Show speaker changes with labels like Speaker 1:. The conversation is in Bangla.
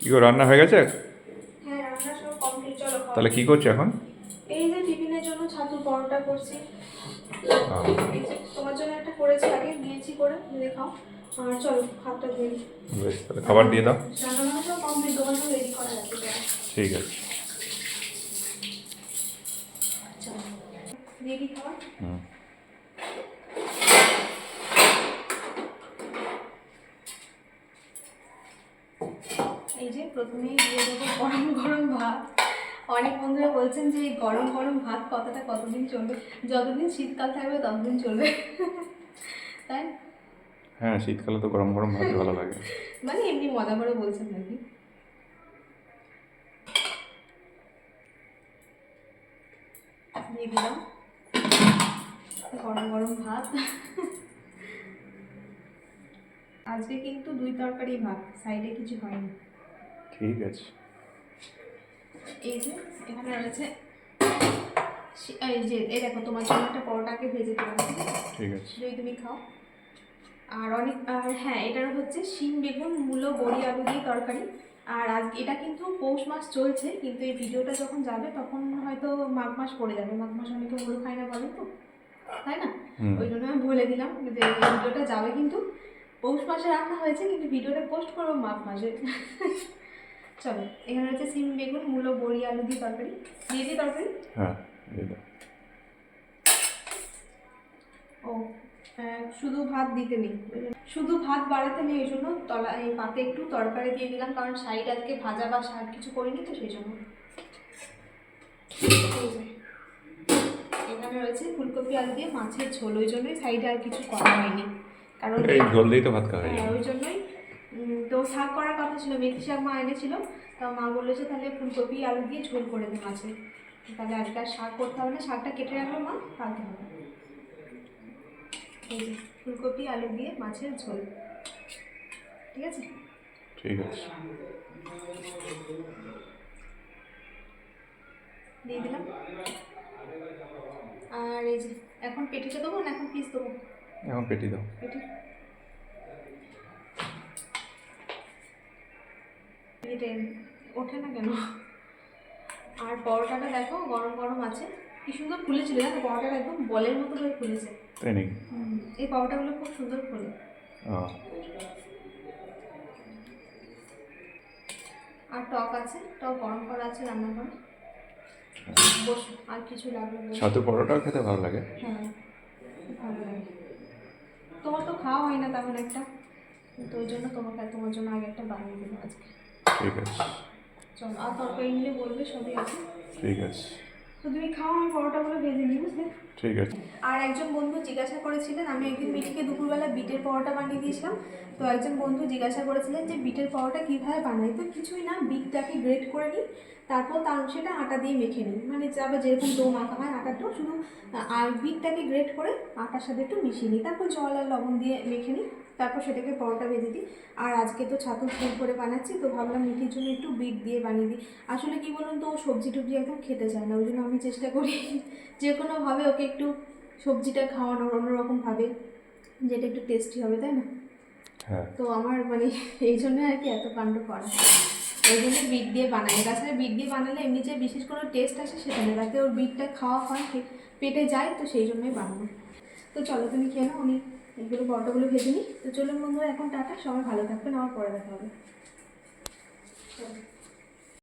Speaker 1: কি গো রান্না হয়ে গেছে?
Speaker 2: হ্যাঁ রান্না সব কমপ্লিট চলো
Speaker 1: তাহলে কি করছ এখন?
Speaker 2: এই যে টিফিনের জন্য ছাতু পরোটা করছি। তোমার জন্য একটা করেছি আগে দিয়েছি করে দিয়ে খাও। আর চলো হাতটা দিয়ে
Speaker 1: বেশ তাহলে খাবার দিয়ে দাও।
Speaker 2: রান্না বান্না সব কমপ্লিট রেডি করা আছে
Speaker 1: ঠিক আছে
Speaker 2: চলো রেডি খাওয়া
Speaker 1: হুম
Speaker 2: এই যে প্রথমেই দিয়ে দেবো গরম গরম ভাত। অনেক বন্ধুরা বলছেন যে এই গরম গরম ভাত কতটা কতদিন চলবে? যতদিন শীতকাল থাকবে ততদিন চলবে। তাই?
Speaker 1: হ্যাঁ শীতকালে তো গরম গরম ভাতই ভালো লাগে।
Speaker 2: মানে এমনি মজা করে বলছেন নাকি? দিয়ে দিলাম। গরম গরম ভাত। আজকে কিন্তু দুই তরকারি ভাত সাইডে কিছু হয়নি।
Speaker 1: ঠিক আছে।
Speaker 2: এই যে এখানে রয়েছে এই যে এই দেখো তোমার জন্য একটা পরোটাকে ভেজে দিলাম
Speaker 1: ঠিক আছে।
Speaker 2: যদি তুমি খাও। আর অনেক আর হ্যাঁ এটার হচ্ছে শিম বেগুন মূলো বড়ি আলু দিয়ে তরকারি। আর আজ এটা কিন্তু পৌষ মাস চলছে কিন্তু এই ভিডিওটা যখন যাবে তখন হয়তো মাঘ মাস পড়ে যাবে। মাঘ মাস অনেকে হলু খায় না বলে তো তাই না? ওই জন্য আমি বলে দিলাম যে এই ভিডিওটা যাবে কিন্তু পৌষ মাসে রান্না হয়েছে কিন্তু ভিডিওটা পোস্ট করব মাঘ মাসে। চলো এখানে হচ্ছে সিম বেগুন মূলো বড়ি আলু দিয়ে তরকারি। দিয়ে দিই তরকারি?
Speaker 1: হ্যাঁ
Speaker 2: ও হ্যাঁ, শুধু ভাত দিতে নেই। শুধু ভাত বাড়াতে নেই ওই জন্য তলা এই পাতে একটু তরকারি দিয়ে দিলাম কারণ সাইড আজকে ভাজা বা শাক কিছু করিনি তো সেই জন্য। এখানে রয়েছে ফুলকপি আলু দিয়ে মাছের ঝোল ওই জন্যই সাইডে আর কিছু করা হয়নি। কারণ
Speaker 1: এই ঝোল তো ভাত খাওয়া হয়ে
Speaker 2: হ্যাঁ ওই জন্যই তো শাক করার কথা ছিল মেথি শাক মা এনেছিল তা মা বলেছে তাহলে ফুলকপি আলু দিয়ে ঝোল করে দিই মাছের তাহলে আজকে আর শাক করতে হবে না শাকটা কেটে রাখল মা কালকে হবে। এই যে ফুলকপি আলু দিয়ে মাছের ঝোল। ঠিক আছে?
Speaker 1: ঠিক আছে।
Speaker 2: দিয়ে দিলাম। আর এই যে এখন পেটিটা দেবো না এখন পিস দেবো?
Speaker 1: এখন পেটি দাও
Speaker 2: পেটি? এটা ওঠে না কেন? আর পরোটাটা দেখো গরম গরম আছে। কি সুন্দর ফুলেছিল দেখো পরোটাটা একদম বলের মতো করে ফুলেছে।
Speaker 1: তাই নাকি?
Speaker 2: এই পরোটাগুলো খুব সুন্দর ফুলে। আর টক আছে টক গরম করা আছে রান্না করে আর কিছু লাগবে বলো।
Speaker 1: ছাতু পরোটাও খেতে ভালো লাগে।
Speaker 2: হ্যাঁ ভালো লাগে। তোমার তো খাওয়া হয় না তেমন একটা। তো ওই জন্য তোমাকে তোমার জন্য আগে একটা বানিয়ে দিলাম আজকে।
Speaker 1: ঠিক আছে।
Speaker 2: চলো আর তরকারি নিলে বলবে সবই আছে।
Speaker 1: ঠিক আছে।
Speaker 2: তো তুমি খাও আমি পরোটাগুলো ভেজে নিই বুঝলে?
Speaker 1: ঠিক আছে।
Speaker 2: আর একজন বন্ধু জিজ্ঞাসা করেছিলেন আমি একদিন মিঠিকে দুপুরবেলা বিটের পরোটা বানিয়ে দিয়েছিলাম তো একজন বন্ধু জিজ্ঞাসা করেছিলেন যে বিটের পরোটা কীভাবে বানাই তো কিছুই না বিটটাকে গ্রেট করে নিই তারপর তার সেটা আটা দিয়ে মেখে নিই মানে যাবে যেরকম ডো মাখা হয় আটাটাও শুধু আর বিটটাকে গ্রেট করে আটার সাথে একটু মিশিয়ে নিই তারপর জল আর লবণ দিয়ে মেখে নিই। তারপর সেটাকে পরোটা ভেজে দিই। আর আজকে তো ছাতু ফুল করে বানাচ্ছি তো ভাবলাম মিঠির জন্য একটু বিট দিয়ে বানিয়ে দিই। আসলে কি বলুন তো ও সবজি টবজি একদম খেতে চায় না ওই জন্য আমি চেষ্টা করি যে কোনোভাবে ওকে একটু সবজিটা খাওয়ানোর অন্যরকমভাবে যেটা একটু টেস্টি হবে তাই না?
Speaker 1: হ্যাঁ।
Speaker 2: তো আমার মানে এই জন্য আর কি এত কাণ্ড করা। ওই জন্য বিট দিয়ে বানাই। তাছাড়া বিট দিয়ে বানালে এমনি যে বিশেষ কোনো টেস্ট আসে সেটা না যাতে ওর বিটটা খাওয়া হয় পেটে যায় তো সেই জন্যই বানানো। তো চলো তুমি খেয়ে নাও আমি এগুলো পরোটাগুলো ভেজে নিই। তো চলুন বন্ধুরা, এখন টাটা। সবাই ভালো থাকবেন। আমার পরে দেখা হবে।